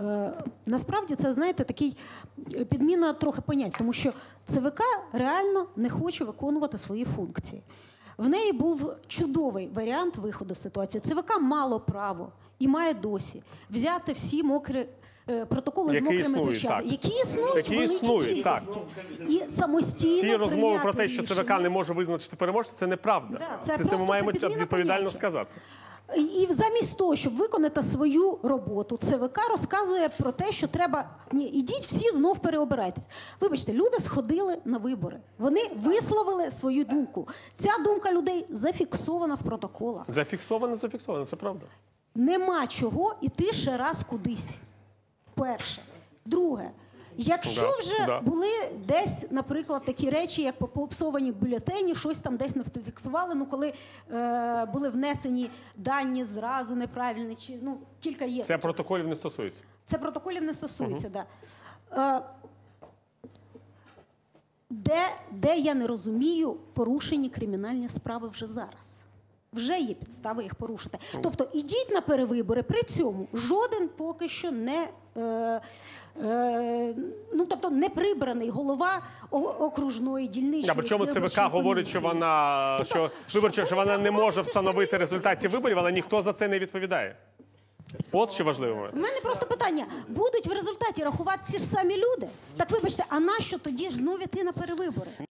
Е, Насправді це знаєте такий е, підміна трохи понять, тому що ЦВК реально не хоче виконувати свої функції. В неї був чудовий варіант виходу з ситуації. ЦВК мало право і має досі взяти всі мокрі. е, Протоколи Які з мокрими існують, так. які існують, Які існують, так. і самостійно Ці розмови про те, що ЦВК не може визначити переможця, це неправда. Да, це це, це ми маємо відповідально сказати. І замість того, щоб виконати свою роботу, ЦВК розказує про те, що треба ні, ідіть всі знов переобирайтесь. Вибачте, люди сходили на вибори. Вони висловили свою думку. Ця думка людей зафіксована в протоколах. Зафіксовано, зафіксовано, це правда. Нема чого іти ще раз кудись. Перше. Друге. Якщо вже да. були десь, наприклад, такі речі, як попсовані бюлетені, щось там десь не фіксували, ну коли е, були внесені дані зразу неправильні, чи ну кілька є. Це протоколів не стосується. Це протоколів не стосується, да. Е, де, де я не розумію порушені кримінальні справи вже зараз. Вже є підстави їх порушити. Тобто ідіть на перевибори. При цьому жоден поки що не. Е, е, ну, тобто не прибраний голова окружної дільничної. А причому ЦВК говорить, що вона Тобто, що виборча, що вона не може встановити результатів виборів, але ніхто за це не відповідає. От що важливо. У мене просто питання: будуть в результаті рахувати ці ж самі люди? Так вибачте, а нащо тоді ж знов іти на перевибори?